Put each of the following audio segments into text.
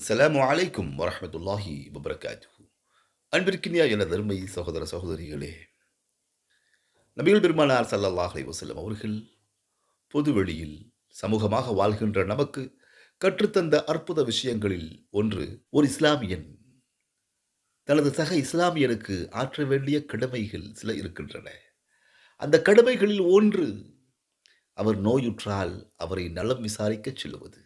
அஸ்ஸலாமு அலைக்கும் வரமத்துல்லாஹி வபரகாத்து அன்பிற்கினியா என தருமை சகோதர சகோதரிகளே நபிகள் பெருமானார் சல்லல்லாஹ் வசல்லம் அவர்கள் பொதுவெளியில் சமூகமாக வாழ்கின்ற நமக்கு கற்றுத்தந்த அற்புத விஷயங்களில் ஒன்று ஒரு இஸ்லாமியன் தனது சக இஸ்லாமியனுக்கு ஆற்ற வேண்டிய கடமைகள் சில இருக்கின்றன. அந்த கடமைகளில் ஒன்று அவர் நோயுற்றால் அவரை நலம் விசாரிக்கச் செல்வது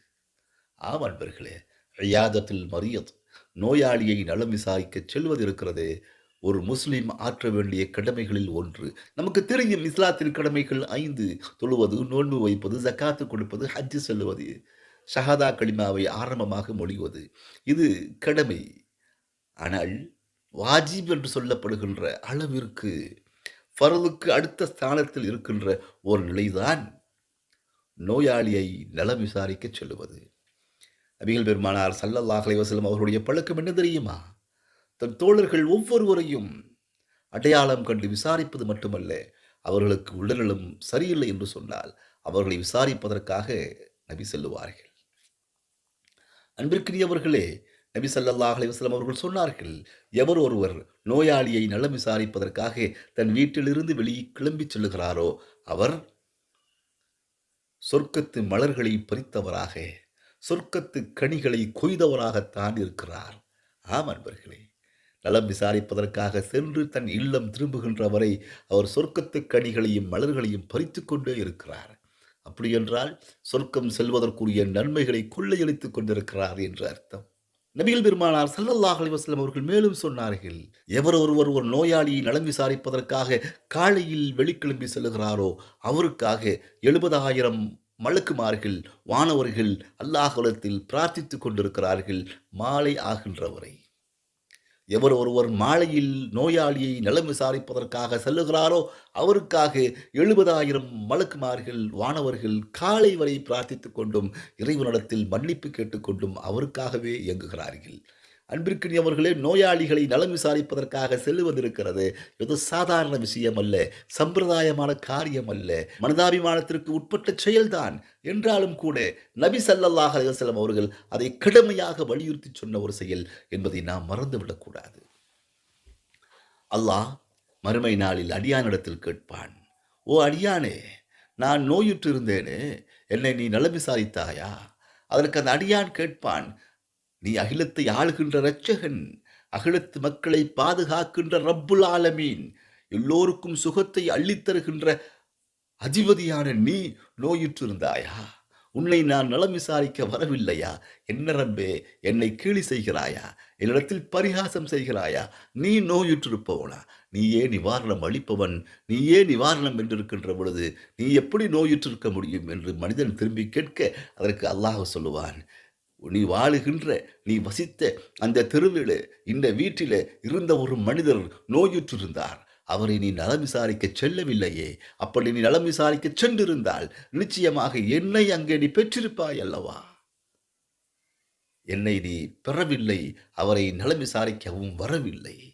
ஆம் அன்பர்களே ஐயாதத்தில் மரியத் நோயாளியை நலம் விசாரிக்கச் செல்வது இருக்கிறது ஒரு முஸ்லீம் ஆற்ற வேண்டிய கடமைகளில் ஒன்று. நமக்கு தெரியும் இஸ்லாத்தின் கடமைகள் ஐந்து. தொழுவது நோன்பு வைப்பது ஜக்காத்து கொடுப்பது ஹஜ்ஜு செல்வது ஷஹாதா கலிமாவை ஆரம்பமாக மொழிவது. இது கடமை. ஆனால் வாஜிப் என்று சொல்லப்படுகின்ற அளவிற்கு ஃபரதுக்கு அடுத்த ஸ்தானத்தில் இருக்கின்ற ஒரு நிலைதான் நோயாளியை நலம் விசாரிக்கச் செல்லுவது. நபிகள் பெருமானார் சல்லல்லாஹ் அலைவசல்லம் அவர்களுடைய பழக்கம் என்ன தெரியுமா? தன் தோழர்கள் ஒவ்வொருவரையும் அடையாளம் கண்டு விசாரிப்பது மட்டுமல்ல அவர்களுக்கு உடல்நலம் சரியில்லை என்று சொன்னால் அவர்களை விசாரிப்பதற்காக நபி செல்லுவார்கள். அன்பிற்குரியவர்களே நபி சல்லல்லாஹ் அலைவாஸ்லாம் அவர்கள் சொன்னார்கள் எவர் ஒருவர் நோயாளியை நலம் விசாரிப்பதற்காக தன் வீட்டிலிருந்து வெளியே கிளம்பி செல்லுகிறாரோ அவர் சொர்க்கத்து மலர்களை பறித்தவராக சொர்க்கத்து கனிகளை கொய்தவராகத்தான் இருக்கிறார். ஆம் அன்பர்களே நலம் விசாரிப்பதற்காக சென்று தன் இல்லம் திரும்புகின்ற வரை அவர் சொர்க்கத்து கனிகளையும் மலர்களையும் பறித்து கொண்டே இருக்கிறார். அப்படியென்றால் சொர்க்கம் செல்வதற்குரிய நன்மைகளை கொள்ளையடித்துக் கொண்டிருக்கிறார் என்று அர்த்தம். நபிகள் பெருமானார் சல்லல்லாஹ் அலிவாஸ்லம் அவர்கள் மேலும் சொன்னார்கள் எவர் ஒருவர் ஒரு நோயாளியை நலம் விசாரிப்பதற்காக காலையில் வெளிக்கிளம்பி செல்கிறாரோ அவருக்காக எழுபதாயிரம் மலக்குமார்கள் வானவர்கள் அல்லாஹலத்தில் பிரார்த்தித்துக் கொண்டிருக்கிறார்கள் மாலை ஆகின்றவரை. எவர் ஒருவர் மாலையில் நோயாளியை நலம் விசாரிப்பதற்காக செல்லுகிறாரோ அவருக்காக எழுபதாயிரம் மலக்குமார்கள் வானவர்கள் காலை வரை பிரார்த்தித்துக் கொண்டும் இறைவனிடத்தில் மன்னிப்பு கேட்டுக்கொண்டும் அவருக்காகவே இயங்குகிறார்கள். அன்பிற்குரியவர்களே நோயாளிகளை நலம் விசாரிப்பதற்காக செல்லுவதிருக்கிறது. இது சாதாரண விஷயம் அல்ல சம்பிரதாயமான காரியம் அல்ல மனதாபிமானத்திற்கு உட்பட்ட செயல்தான். என்றாலும் கூட நபி சல்லல்லாஹ் அலிவசலம் அவர்கள் அதை கடுமையாக வலியுறுத்தி சொன்ன ஒரு செயல் என்பதை நாம் மறந்துவிடக்கூடாது. அல்லாஹ் மறுமை நாளில் அடியானிடத்தில் கேட்பான். ஓ அடியானே நான் நோயுற்று இருந்தேனே என்னை நீ நலம் விசாரித்தாயா? அதற்கு அந்த அடியான் கேட்பான். நீ அகிலத்தை ஆளுகின்ற இரட்சகன் அகிலத்து மக்களை பாதுகாக்கின்ற ரப்புல் ஆலமீன் எல்லோருக்கும் சுகத்தை அள்ளித்தருகின்ற அதிபதியான நீ நோயுற்றிருந்தாயா? உன்னை நான் நலம் விசாரிக்க வரவில்லையா? என்ன ரப்பே என்னை கீழி செய்கிறாயா? என்னிடத்தில் பரிகாசம் செய்கிறாயா? நீ நோயுற்றிருப்பவனா? நீயே நிவாரணம் அளிப்பவன் நீயே நிவாரணம் என்றிருக்கின்ற பொழுது நீ எப்படி நோயுற்றிருக்க முடியும் என்று மனிதன் திரும்பி கேட்க அதற்கு அல்லாஹ் சொல்லுவான் நீ வாழுகின்ற நீ வசித்த அந்த தெருவில் இந்த வீட்டில் இருந்த ஒரு மனிதர் நோயுற்றிருந்தார். அவரை நீ நலம் விசாரிக்க செல்லவில்லையே. அப்படி நீ நலம் விசாரிக்க சென்றிருந்தால் நிச்சயமாக என்னை அங்கே நீ பெற்றிருப்பாய் அல்லவா? என்னை நீ பெறவில்லை. அவரை நலம் விசாரிக்கவும் வரவில்லை.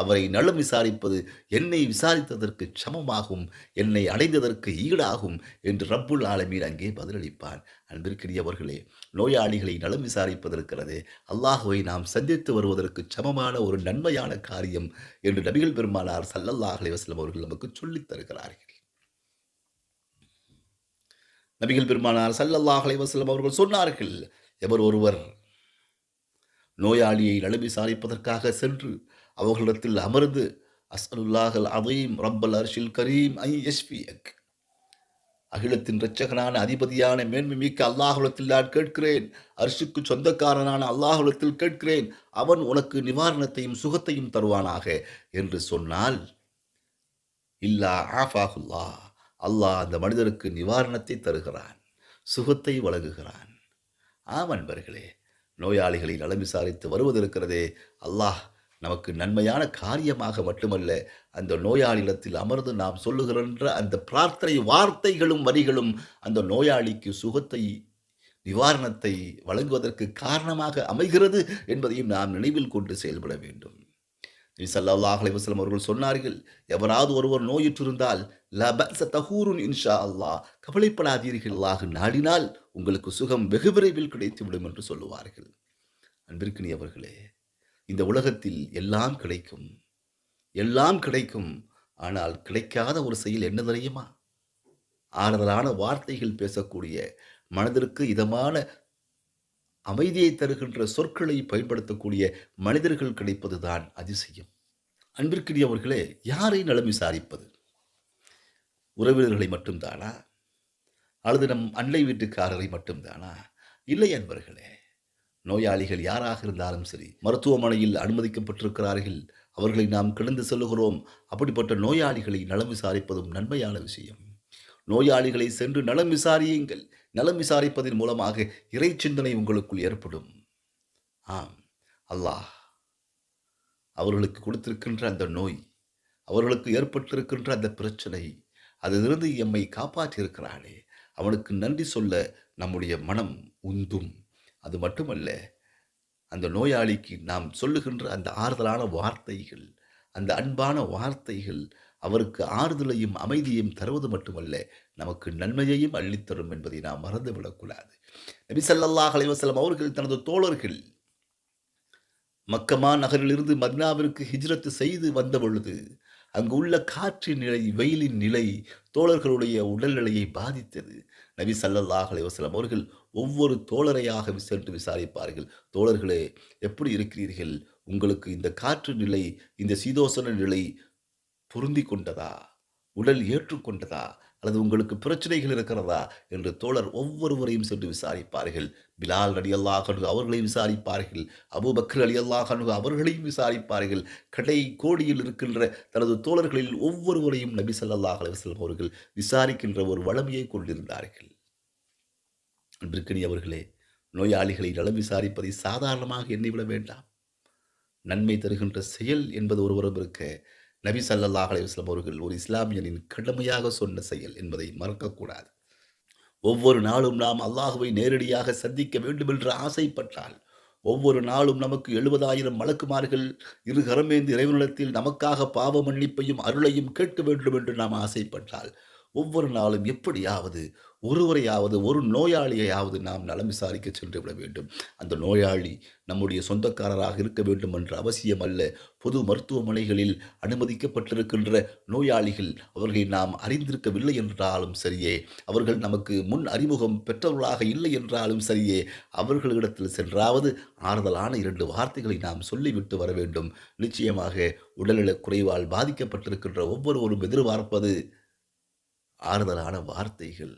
அவரை நலம் விசாரிப்பது என்னை விசாரித்ததற்கு சமமாகும் என்னை அடைந்ததற்கு ஈடாகும் என்று ரப்புல் ஆலமீன் அங்கே பதிலளிப்பான். அன்பிற்கிறியவர்களே நோயாளிகளை நலம் விசாரிப்பதற்கிறது அல்லாஹுவை நாம் சந்தித்து வருவதற்கு சமமான ஒரு நன்மையான காரியம் என்று நபிகள் பெருமானார் சல்லல்லாஹ் அலைவாஸ்லம் அவர்கள் நமக்கு சொல்லித் தருகிறார்கள். நபிகள் பெருமானார் சல்லல்லாஹ் அலைவாஸ்லம் அவர்கள் சொன்னார்கள் எவர் ஒருவர் நோயாளியை நலம் விசாரிப்பதற்காக சென்று அவர்களிடத்தில் அமர்ந்து அஸ்அலுல்லாஹல் அதீம் ரப்பல் அர்ஷில் கரீம் ஐ எஸ்பியக் அகிலத்தின் இரட்சகனான அதிபதியான மேன்மை மிக்க அல்லாஹுலத்தில் நான் கேட்கிறேன். அரிசுக்கு சொந்தக்காரனான அல்லாஹுலத்தில் கேட்கிறேன். அவன் உனக்கு நிவாரணத்தையும் சுகத்தையும் தருவானாக என்று சொன்னால் இல்லா ஆஃபாகுல்லா அல்லாஹ் அந்த மனிதருக்கு நிவாரணத்தை தருகிறான் சுகத்தை வழங்குகிறான். ஆம் அன்பர்களே நோயாளிகளை நலம் விசாரித்து வருவதிருக்கிறதே அல்லாஹ் நமக்கு நன்மையான காரியமாக மட்டுமல்ல அந்த நோயாளிடத்தில் அமர்ந்து நாம் சொல்லுகின்ற அந்த பிரார்த்தனை வார்த்தைகளும் வரிகளும் அந்த நோயாளிக்கு சுகத்தை நிவாரணத்தை வழங்குவதற்கு காரணமாக அமைகிறது என்பதையும் நாம் நினைவில் கொண்டு செயல்பட வேண்டும். சல்லாஹ் அலைவசலம் அவர்கள் சொன்னார்கள் எவராவது ஒருவர் நோயுற்றிருந்தால் லபச தஹூருன் இன்ஷா அல்லாஹ் கவலைப்படாதீர்கள் அல்லாஹ் நாடினால் உங்களுக்கு சுகம் வெகு விரைவில் கிடைத்துவிடும் என்று சொல்லுவார்கள். அன்பிற்கினியவர்களே இந்த உலகத்தில் எல்லாம் கிடைக்கும் எல்லாம் கிடைக்கும். ஆனால் கிடைக்காத ஒரு செயல் என்ன தெரியுமா? ஆறுதலான வார்த்தைகள் பேசக்கூடிய மனதிற்கு இதமான அமைதியை தருகின்ற சொற்களை பயன்படுத்தக்கூடிய மனிதர்கள் கிடைப்பதுதான் அதிசயம். அன்பிற்கினியவர்களே யாரை நலம் விசாரிப்பது உறவினர்களை மட்டும்தானா? அல்லது நம் அண்டை வீட்டுக்காரரை மட்டும்தானா? இல்லை அன்பர்களே நோயாளிகள் யாராக இருந்தாலும் சரி மருத்துவமனையில் அனுமதிக்கப்பட்டிருக்கிறார்கள் அவர்களை நாம் கிடந்து செல்லுகிறோம். அப்படிப்பட்ட நோயாளிகளை நலம் விசாரிப்பதும் நன்மையான விஷயம். நோயாளிகளை சென்று நலம் விசாரியுங்கள். நலம் விசாரிப்பதன் மூலமாக இறை சிந்தனை உங்களுக்குள் ஏற்படும். ஆம். அல்லாஹ் அவர்களுக்கு கொடுத்திருக்கின்ற அந்த நோய் அவர்களுக்கு ஏற்பட்டிருக்கின்ற அந்த பிரச்சனை அதிலிருந்து எம்மை காப்பாற்றியிருக்கிறானே. அவனுக்கு நன்றி சொல்ல நம்முடைய மனம் உந்தும். அது மட்டுமல்ல அந்த நோயாளிக்கு நாம் சொல்லுகின்ற அந்த ஆறுதலான வார்த்தைகள் அந்த அன்பான வார்த்தைகள் அவருக்கு ஆறுதலையும் அமைதியையும் தருவது மட்டுமல்ல நமக்கு நன்மையையும் அள்ளித்தரும் என்பதை நாம் மறந்துவிடக்கூடாது. நபி ஸல்லல்லாஹு அலைஹி அவர்கள் தனது தோழர்கள் மக்கமா நகரிலிருந்து மத்னாவிற்கு ஹிஜ்ரத்து செய்து வந்த பொழுது அங்கு உள்ள காற்றின் நிலை வெயிலின் நிலை தோழர்களுடைய உடல்நிலையை பாதித்தது. நபி சல்லல்லாஹ் அலைவாஸ்லாம் அவர்கள் ஒவ்வொரு தோழரையாக சென்று விசாரிப்பார்கள். தோழர்களே எப்படி இருக்கிறீர்கள்? உங்களுக்கு இந்த காற்று நிலை இந்த சீதோசன நிலை பொருந்தி கொண்டதா? உடல் ஏற்றுக்கொண்டதா அல்லது உங்களுக்கு பிரச்சனைகள் இருக்கிறதா என்று தோழர் ஒவ்வொருவரையும் சென்று விசாரிப்பார்கள். பிலால் அலி அல்லாஹனு அவர்களையும் விசாரிப்பார்கள். அபூபக்கர் அலி அல்லாஹனு அவர்களையும் விசாரிப்பார்கள். கடை கோடியில் இருக்கின்ற தனது தோழர்களில் ஒவ்வொருவரையும் நபி சல்லாஹ் அலுவலம் அவர்கள் விசாரிக்கின்ற ஒரு வளமையை கொண்டிருந்தார்கள். அன்பிற்கினி அவர்களே நோயாளிகளை நலம் விசாரிப்பதை சாதாரணமாக எண்ணிவிட வேண்டாம். நன்மை தருகின்ற செயல் என்பது ஒருவரும் இருக்க நபி ஸல்லல்லாஹு அலைஹி அவர்கள் ஒரு இஸ்லாமியனின் கடமையாக சொன்ன செயல் என்பதை மறக்கக்கூடாது. ஒவ்வொரு நாளும் நாம் அல்லாஹுவை நேரடியாக சந்திக்க வேண்டும் என்று ஆசைப்பட்டால் ஒவ்வொரு நாளும் நமக்கு எழுபதாயிரம் மலக்குமார்கள் இரு கரமேந்து இறைவனிடத்தில் நமக்காக பாவ மன்னிப்பையும் அருளையும் கேட்க வேண்டும் என்று நாம் ஆசைப்பட்டால் ஒவ்வொரு நாளும் எப்படியாவது ஒருவரையாவது ஒரு நோயாளியையாவது நாம் நலம் விசாரிக்க சென்று விட வேண்டும். அந்த நோயாளி நம்முடைய சொந்தக்காரராக இருக்க வேண்டும் என்ற அவசியம் அல்ல. பொது மருத்துவமனைகளில் அனுமதிக்கப்பட்டிருக்கின்ற நோயாளிகள் அவர்களை நாம் அறிந்திருக்கவில்லை என்றாலும் சரியே அவர்கள் நமக்கு முன் அறிமுகம் பெற்றவர்களாக இல்லை என்றாலும் சரியே அவர்களிடத்தில் சென்றாவது ஆறுதலான இரண்டு வார்த்தைகளை நாம் சொல்லிவிட்டு வர வேண்டும். நிச்சயமாக உடல்நலக் குறைவால் பாதிக்கப்பட்டிருக்கின்ற ஒவ்வொருவரும் எதிர்பார்ப்பது ஆறுதலான வார்த்தைகள்.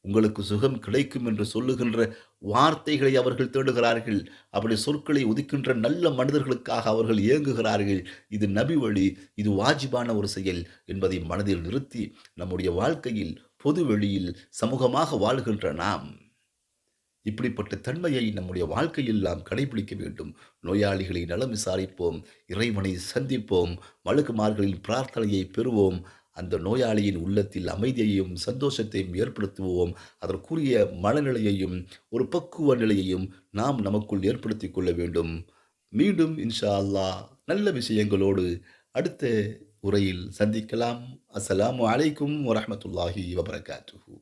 உங்களுக்கு சுகம் கிடைக்கும் என்று சொல்லுகின்ற வார்த்தைகளை அவர்கள் தேடுகிறார்கள். அப்படி சொற்களை ஒதுக்கின்ற நல்ல மனிதர்களுக்காக அவர்கள் இயங்குகிறார்கள். இது நபி வழி இது வாஜிபான ஒரு செயல் என்பதை மனதில் நிறுத்தி நம்முடைய வாழ்க்கையில் பொது வெளியில் சமூகமாக வாழ்கின்ற நாம் இப்படிப்பட்ட தன்மையை நம்முடைய வாழ்க்கையில் நாம் கடைபிடிக்க வேண்டும். நோயாளிகளை நலம் விசாரிப்போம் இறைவனை சந்திப்போம் மழுக்குமார்களின் பிரார்த்தனையை பெறுவோம். அந்த நோயாளியின் உள்ளத்தில் அமைதியையும் சந்தோஷத்தையும் ஏற்படுத்துவோம். அதற்குரிய மனநிலையையும் ஒரு பக்குவ நிலையையும் நாம் நமக்குள் ஏற்படுத்தி கொள்ள வேண்டும். மீண்டும் இன்ஷா அல்லாஹ் நல்ல விஷயங்களோடு அடுத்த உரையில் சந்திக்கலாம். அஸ்லாம் அலைக்கும் வரமத்துல்லாஹி வபரகாத்துஹு.